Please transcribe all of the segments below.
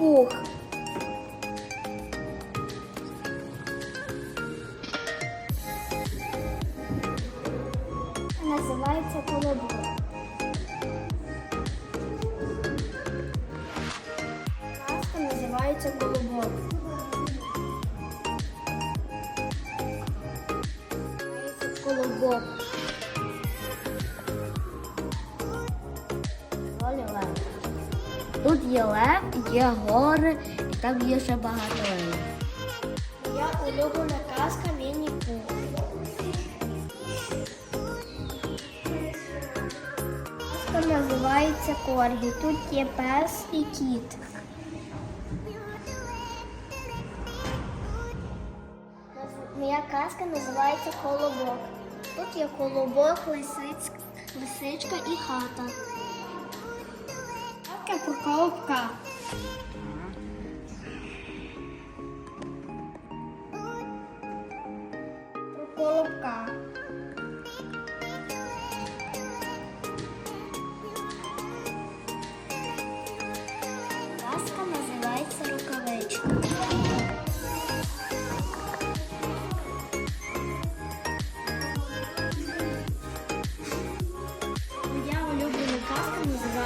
пух. называется колобок. Казка называется колобок. Колобок. Тут є лев, є гори, і там є ще багато левів. Моя улюблена казка Мінні Пух. Казка називається Коргі. Тут є пес і кіт. Моя казка називається Колобок. Тут є колобок, лисиць, лисичка і хата. Казка про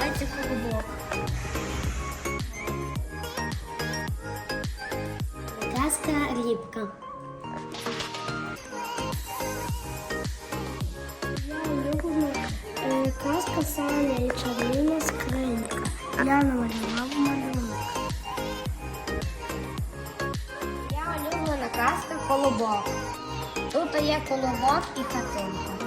називається Колобок. Казка Рібка. Я улюблена е, казка Саня і чарівна скринька. Я намалював малюнок. Я улюблена казка Колобок. Тут є колобок і хатинка.